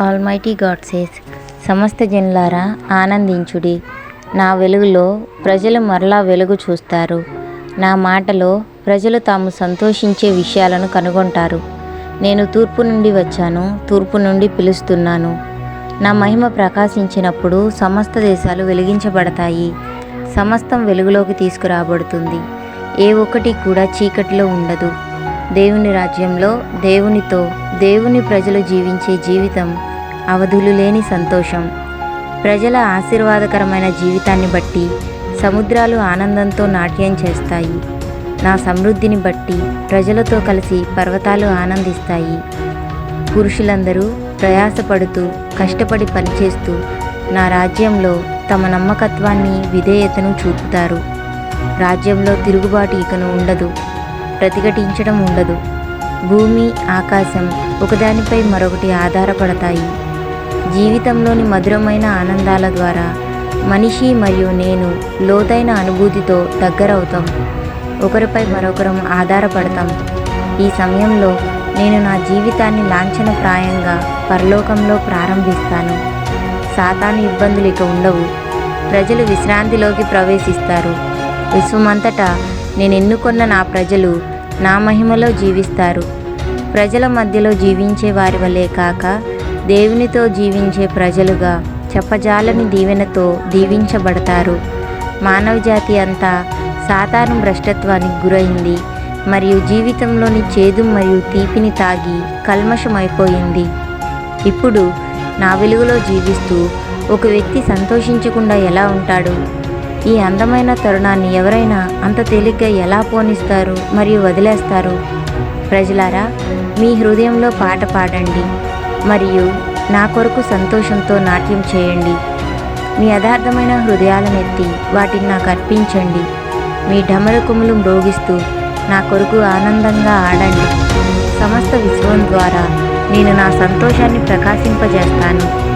Almighty God says. సమస్త జనులారా ఆనందించుడి. నా వెలుగులో ప్రజలు మరలా వెలుగు చూస్తారు. నా మాటలో ప్రజలు తాము సంతోషించే విషయాలను కనుగొంటారు. నేను తూర్పు నుండి వచ్చాను తూర్పు నుండి పిలుస్తున్నాను. నా మహిమ ప్రకాశించినప్పుడు సమస్త దేశాలు వెలిగించబడతాయి. సమస్తం వెలుగులోకి తీసుకురాబడుతుంది. ఏ ఒక్కటి కూడా చీకటిలో ఉండదు. దేవుని రాజ్యంలో దేవునితో దేవుని ప్రజలు జీవించే జీవితం అవధులు లేని సంతోషం. ప్రజల ఆశీర్వాదకరమైన జీవితాన్ని బట్టి సముద్రాలు ఆనందంతో నాట్యం చేస్తాయి. నా సమృద్ధిని బట్టి ప్రజలతో కలిసి పర్వతాలు ఆనందిస్తాయి. పురుషులందరూ ప్రయాసపడుతూ కష్టపడి పనిచేస్తూ నా రాజ్యంలో తమ నమ్మకత్వాన్ని విధేయతను చూపుతారు. రాజ్యంలో తిరుగుబాటు ఇకను ఉండదు. ప్రతిఘటించడం ఉండదు. భూమి ఆకాశం ఒకదానిపై మరొకటి ఆధారపడతాయి. జీవితంలోని మధురమైన ఆనందాల ద్వారా మనిషి మరియు నేను లోతైన అనుభూతితో దగ్గరవుతాం. ఒకరిపై మరొకరం ఆధారపడతాం. ఈ సమయంలో నేను నా జీవితాన్ని లాంఛనప్రాయంగా పరలోకంలో ప్రారంభిస్తాను. సాతాను ఇబ్బందులు ఇక ఉండవు. ప్రజలు విశ్రాంతిలోకి ప్రవేశిస్తారు. విశ్వమంతటా నేను ఎన్నుకున్న నా ప్రజలు నా మహిమలో జీవిస్తారు. ప్రజల మధ్యలో జీవించే వారి వలె కాక దేవునితో జీవించే ప్రజలుగా చెప్పజాలని దీవెనతో దీవించబడతారు. మానవజాతి అంతా సాధారణ భ్రష్టత్వానికి గురైంది. మరియు జీవితంలోని చేదు మరియు తీపిని తాగి కల్మషమైపోయింది. ఇప్పుడు నా వెలుగులో జీవిస్తూ ఒక వ్యక్తి సంతోషించకుండా ఎలా ఉంటాడు? ఈ అందమైన తరుణాన్ని ఎవరైనా అంత తేలిగ్గా ఎలా పోనిస్తారు మరియు వదిలేస్తారు? ప్రజలారా మీ హృదయంలో పాట పాడండి. మరియు నా కొరకు సంతోషంతో నాట్యం చేయండి. మీ యథార్థమైన హృదయాలనెత్తి వాటిని నాకు అర్పించండి. మీ ఢమరకుములు మ్రోగిస్తూ నా కొరకు ఆనందంగా ఆడండి. సమస్త విశ్వం ద్వారా నేను నా సంతోషాన్ని ప్రకాశింపజేస్తాను.